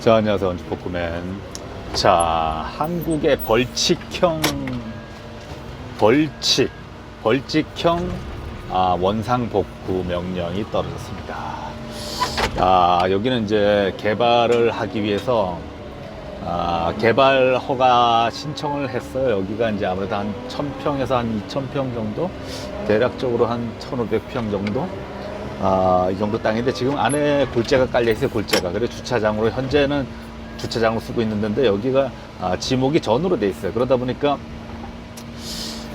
자, 안녕하세요. 원주포크맨. 자, 한국의 벌칙형, 벌칙, 벌칙형 아, 원상복구 명령이 떨어졌습니다. 아, 여기는 이제 개발을 하기 위해서 아, 개발 허가 신청을 했어요. 여기가 이제 아무래도 한 1000평에서 한 2000평 정도? 대략적으로 한 1500평 정도? 아, 이 정도 땅인데 지금 안에 골재가 깔려 있어요, 골재가. 그래서 주차장으로 현재는 주차장으로 쓰고 있는데 여기가 아, 지목이 전으로 돼 있어요. 그러다 보니까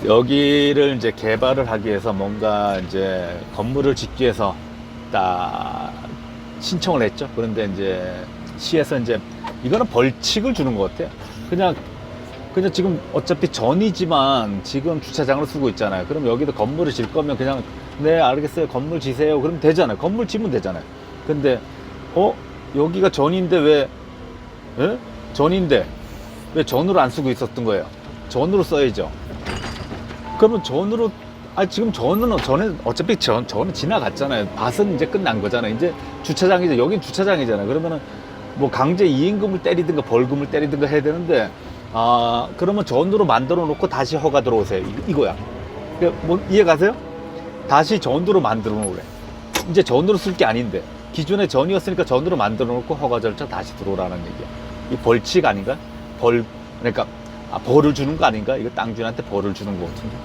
여기를 이제 개발을 하기 위해서 뭔가 이제 건물을 짓기 위해서 딱 신청을 했죠. 그런데 이제 시에서 이제 이거는 벌칙을 주는 것 같아요. 그냥 그냥 지금 어차피 전이지만 지금 주차장으로 쓰고 있잖아요. 그럼 여기도 건물을 질 거면 그냥 네 알겠어요. 건물 지세요. 그럼 되잖아요. 건물 지면 되잖아요. 근데 어 여기가 전인데 왜 예? 전인데 왜 전으로 안 쓰고 있었던 거예요? 전으로 써야죠. 그러면 전으로 아 지금 전은 전에 어차피 전 전은 지나갔잖아요. 밭은 이제 끝난 거잖아요. 이제 주차장이죠. 여긴 주차장이잖아요. 그러면은 뭐 강제 이임금을 때리든가 벌금을 때리든가 해야 되는데 아 그러면 전으로 만들어 놓고 다시 허가 들어오세요. 이- 이거야. 그, 뭐 이해 가세요? 다시 전으로 만들어 놓으래. 이제 전으로 쓸 게 아닌데 기존에 전이었으니까 전으로 만들어 놓고 허가 절차 다시 들어오라는 얘기야. 이 벌칙 아닌가? 벌 그러니까 아, 벌을 주는 거 아닌가? 이거 땅주인한테 벌을 주는 거 같은데.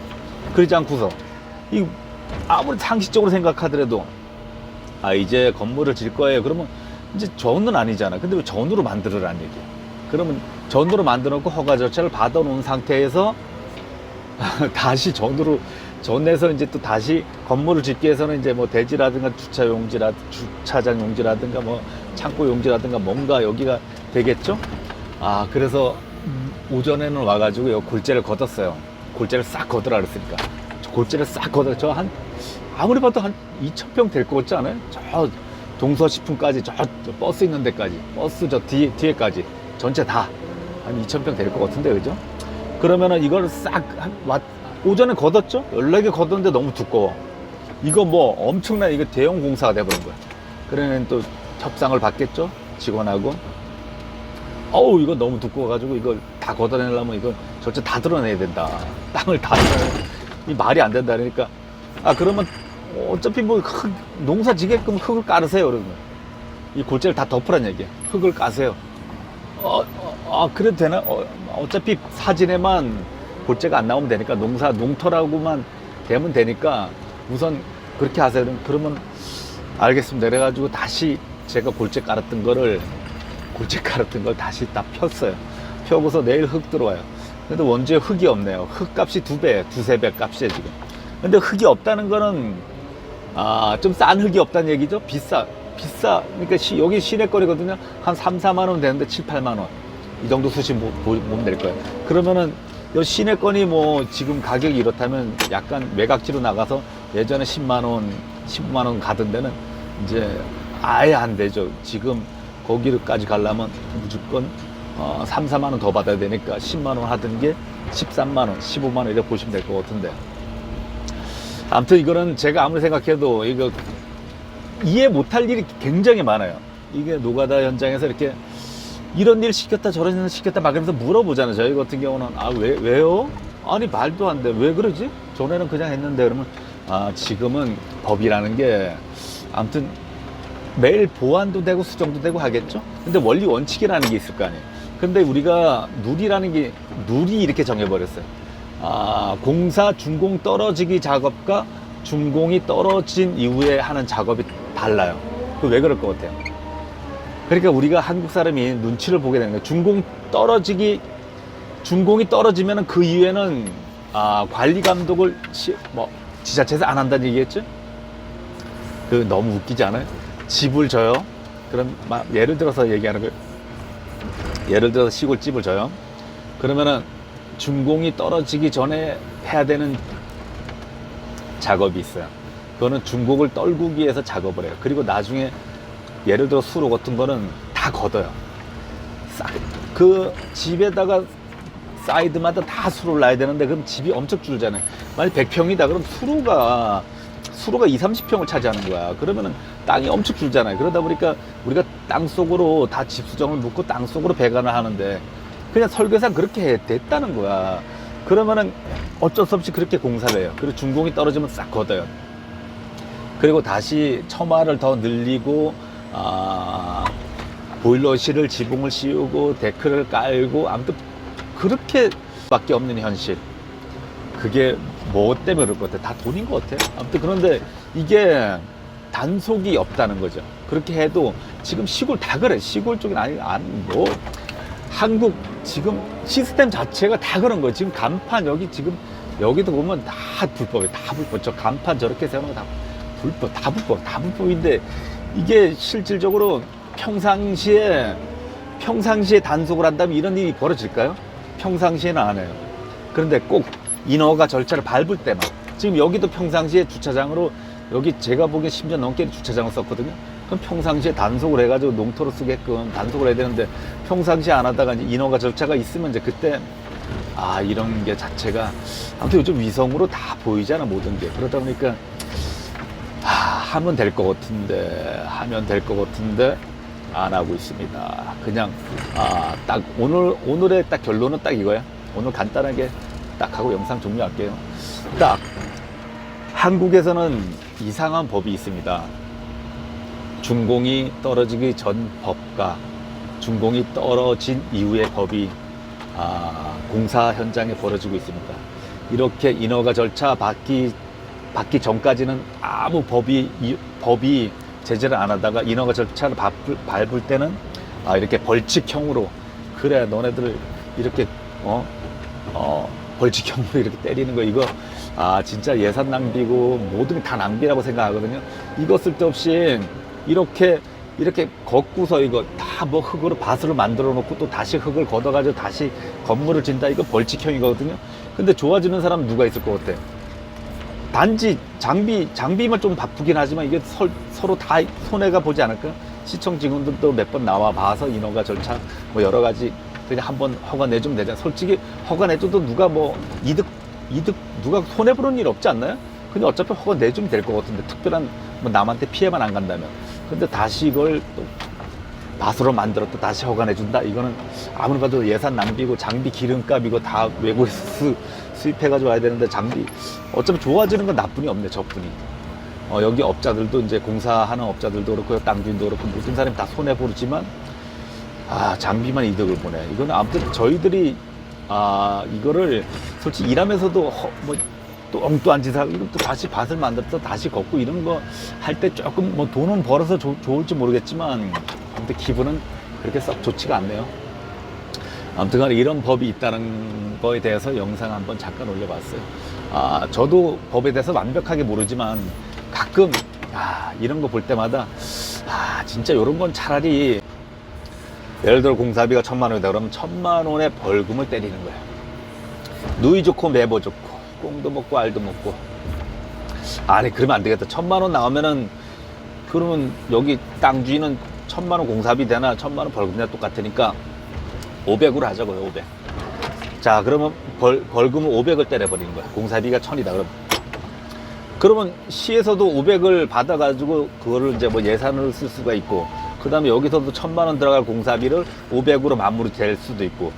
그러지 않고서 이 아무리 상식적으로 생각하더라도 아 이제 건물을 질 거예요. 그러면 이제 전은 아니잖아. 근데 왜 전으로 만들으라는 얘기야. 그러면 전으로 만들어 놓고 허가 절차를 받아 놓은 상태에서 다시 전으로 전에서 이제 또 다시 건물을 짓기 위해서는 이제 뭐 대지라든가 주차 용지라 주차장 용지라든가 뭐 창고 용지라든가 뭔가 여기가 되겠죠. 아 그래서 오전에는 와가지고 여기 골재를 걷었어요. 골재를 싹 걷으라 그랬으니까 저 골재를 싹 걷어 저한 아무리 봐도 한 2천 평 될 것 같지 않아요? 저 동서시풍까지 저, 저 버스 있는 데까지 버스 저 뒤에 뒤에까지 전체 다 한 2천 평될 것 같은데 그죠? 그러면은 이걸 싹 오전에 걷었죠? 14개 걷었는데 너무 두꺼워. 이거 뭐 엄청난 이거 대형 공사가 돼버린 거야. 그러면 또 협상을 받겠죠? 직원하고. 어우, 이거 너무 두꺼워가지고 이걸 다 걷어내려면 이거 절차 다 드러내야 된다. 땅을 다 드러내야 이 말이 안 된다. 그러니까. 아, 그러면 어차피 뭐 흙, 농사 지게끔 흙을 깔으세요. 그러면. 이 골재를 다 덮으란 얘기야. 흙을 까세요. 어, 어, 아, 그래도 되나? 어, 어차피 사진에만 골재가 안 나오면 되니까 농사, 농터라고만 되면 되니까 우선 그렇게 하세요. 그러면 알겠습니다. 그래가지고 다시 제가 골재 깔았던 거를 골재 깔았던 걸 다시 딱 폈어요. 펴고서 내일 흙 들어와요. 근데 원주에 흙이 없네요. 흙 값이 두 배, 두세 배 값이에요, 지금. 근데 흙이 없다는 거는, 아, 좀 싼 흙이 없다는 얘기죠? 비싸. 비싸. 그러니까 시- 여기 시내 거리거든요. 한 3, 4만 원 되는데 7, 8만 원. 이 정도 보면 될 거예요. 그러면은, 요 시내권이 뭐 지금 가격이 이렇다면 약간 매각지로 나가서 예전에 10만 원, 15만 원 가던 데는 이제 아예 안 되죠. 지금 거기까지 가려면 무조건 어, 3, 4만 원 더 받아야 되니까 10만 원 하던 게 13만 원, 15만 원 이렇게 보시면 될 것 같은데. 아무튼 이거는 제가 아무리 생각해도 이거 이해 못할 일이 굉장히 많아요. 이게 노가다 현장에서 이렇게 이런 일 시켰다 저런 일 시켰다 막 이러면서 물어보잖아요. 저희 같은 경우는 아 왜 왜요? 아니 말도 안 돼. 왜 그러지? 전에는 그냥 했는데 그러면 아 지금은 법이라는 게 아무튼 매일 보완도 되고 수정도 되고 하겠죠. 근데 원리 원칙이라는 게 있을 거 아니에요. 근데 우리가 누리라는 게 누리 이렇게 정해버렸어요. 아 공사 준공 떨어지기 작업과 준공이 떨어진 이후에 하는 작업이 달라요. 그 왜 그럴 것 같아요? 그러니까 우리가 한국 사람이 눈치를 보게 되는 거예요. 준공 떨어지기 준공이 떨어지면은 그 이후에는 아, 관리 감독을 시- 뭐 지자체에서 안 한다는 얘기겠죠? 그 너무 웃기지 않아요? 집을 져요. 그럼 막 예를 들어서 얘기하는 거예요. 예를 들어서 시골집을 져요. 그러면은 준공이 떨어지기 전에 해야 되는 작업이 있어요. 그거는 중국을 떨구기 위해서 작업을 해요. 그리고 나중에 예를 들어 수로 같은 거는 다 걷어요. 싹. 그 집에다가 사이드마다 다 수로를 놔야 되는데 그럼 집이 엄청 줄잖아요. 만약 100평이다 그럼 수로가 수로가 2, 30평을 차지하는 거야. 그러면은 땅이 엄청 줄잖아요. 그러다 보니까 우리가 땅 속으로 다 집 수정을 묶고 땅 속으로 배관을 하는데 그냥 설계상 그렇게 해- 됐다는 거야. 그러면은 어쩔 수 없이 그렇게 공사를 해요. 그리고 준공이 떨어지면 싹 걷어요. 그리고 다시 처마를 더 늘리고 아, 보일러실을 지붕을 씌우고 데크를 깔고 아무튼 그렇게밖에 없는 현실. 그게 뭐 때문에 그럴 것 같아? 다 돈인 것 같아. 아무튼 그런데 이게 단속이 없다는 거죠. 그렇게 해도 지금 시골 다 그래. 시골 쪽은 아니, 아니 뭐 한국 지금 시스템 자체가 다 그런 거예요. 지금 간판 여기 지금 여기도 보면 다 불법이에요. 다 불법. 저 간판 저렇게 세우는 거 다 불법. 다 불법. 다 불법인데 이게 실질적으로 평상시에 평상시에 단속을 한다면 이런 일이 벌어질까요? 평상시에는 안 해요. 그런데 꼭 인허가 절차를 밟을 때만 지금 여기도 평상시에 주차장으로 여기 제가 보기엔 10년 넘게 주차장을 썼거든요. 그럼 평상시에 단속을 해가지고 농토로 쓰게끔 단속을 해야 되는데 평상시에 안 하다가 이제 인허가 절차가 있으면 이제 그때 아 이런 게 자체가 아무튼 요즘 위성으로 다 보이잖아 모든 게 그러다 보니까 아, 하면 될 것 같은데 하면 될 것 같은데 안 하고 있습니다. 그냥 아, 딱 오늘 오늘의 딱 결론은 딱 이거야. 오늘 간단하게 딱 하고 영상 종료할게요. 딱 한국에서는 이상한 법이 있습니다. 준공이 떨어지기 전 법과 준공이 떨어진 이후의 법이 아, 공사 현장에 벌어지고 있습니다. 이렇게 인허가 절차 받기 받기 전까지는 아무 법이 이- 법이 제재를 안 하다가 인허가 절차를 밟을, 밟을 때는 아, 이렇게 벌칙형으로 그래 너네들 이렇게 어, 어, 벌칙형으로 이렇게 때리는 거 이거 아 진짜 예산 낭비고 모든 게 다 낭비라고 생각하거든요. 이거 쓸데없이 이렇게 이렇게 걷고서 이거 다 뭐 흙으로 밭으로 만들어 놓고 또 다시 흙을 걷어가지고 다시 건물을 진다 이거 벌칙형이거든요. 근데 좋아지는 사람 누가 있을 것 같아? 단지 장비 장비만 좀 바쁘긴 하지만 이게 설- 서로 다 손해가 보지 않을까? 시청 직원들도 몇 번 나와 봐서 인허가 절차 뭐 여러 가지 그냥 한번 허가 내주면 되잖아. 솔직히 허가 내줘도 누가 뭐 이득 이득 누가 손해 보는 일 없지 않나요? 근데 어차피 허가 내주면 될 것 같은데 특별한 뭐 남한테 피해만 안 간다면. 근데 다시 이걸 또 밭으로 만들었다 다시 허가 내준다 이거는 아무리 봐도 예산 낭비고 장비 기름값이고 다 외국에서 수, 수입해가지고 와야 되는데 장비. 어차피 좋아지는 건 나뿐이 없네 저뿐이. 어, 여기 업자들도 이제 공사하는 업자들도 그렇고 땅 주인도 그렇고 모든 사람이 다 손해 보지만 아 장비만 이득을 보네. 이거는 아무튼 저희들이 아 이거를 솔직히 일하면서도 허, 뭐, 또 엉뚱한 짓 하고 또 다시 밭을 만들어서 다시 걷고 이런 거 할 때 조금 뭐 돈은 벌어서 좋- 좋을지 모르겠지만 아무튼 기분은 그렇게 썩 좋지가 않네요. 아무튼 간에 이런 법이 있다는 거에 대해서 영상 한번 잠깐 올려봤어요. 아, 저도 법에 대해서 완벽하게 모르지만 가끔 아, 이런 거 볼 때마다 아, 진짜 이런 건 차라리 예를 들어 공사비가 천만 원이다 그러면 천만 원의 벌금을 때리는 거야. 누이 좋고 매보 좋고 꽁도 먹고 알도 먹고 아니 그러면 안 되겠다. 천만 원 나오면은 그러면 여기 땅 주인은 천만 원 공사비 되나 천만 원 벌금 되나 똑같으니까 500으로 하자고요 500. 자 그러면 벌, 벌금은 500을 때려버리는 거야. 공사비가 1000이다 그러면. 그러면 시에서도 500을 받아가지고 그거를 이제 뭐 예산으로 쓸 수가 있고 그 다음에 여기서도 천만 원 들어갈 공사비를 500으로 마무리 될 수도 있고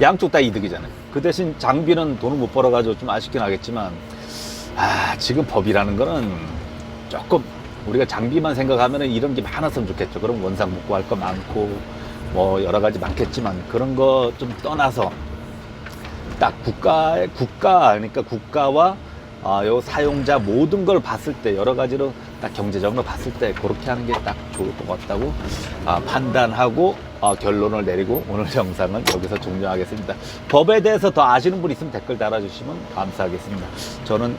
양쪽 다 이득이잖아요. 그 대신 장비는 돈을 못 벌어가지고 좀 아쉽긴 하겠지만 아 지금 법이라는 거는 조금 우리가 장비만 생각하면 이런 게 많았으면 좋겠죠. 그럼 원상 묻고 할거 많고 뭐 여러 가지 많겠지만 그런 거 좀 떠나서 딱 국가의 국가 그러니까 국가와 아, 요 사용자 모든 걸 봤을 때 여러 가지로 딱 경제적으로 봤을 때 그렇게 하는 게 딱 좋을 것 같다고 아, 판단하고 아, 결론을 내리고 오늘 영상은 여기서 종료하겠습니다. 법에 대해서 더 아시는 분 있으면 댓글 달아주시면 감사하겠습니다. 저는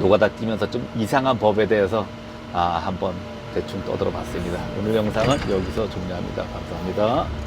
노가다 뛰면서 좀 이상한 법에 대해서 아, 한번 대충 떠들어 봤습니다. 오늘 영상은 여기서 종료합니다. 감사합니다.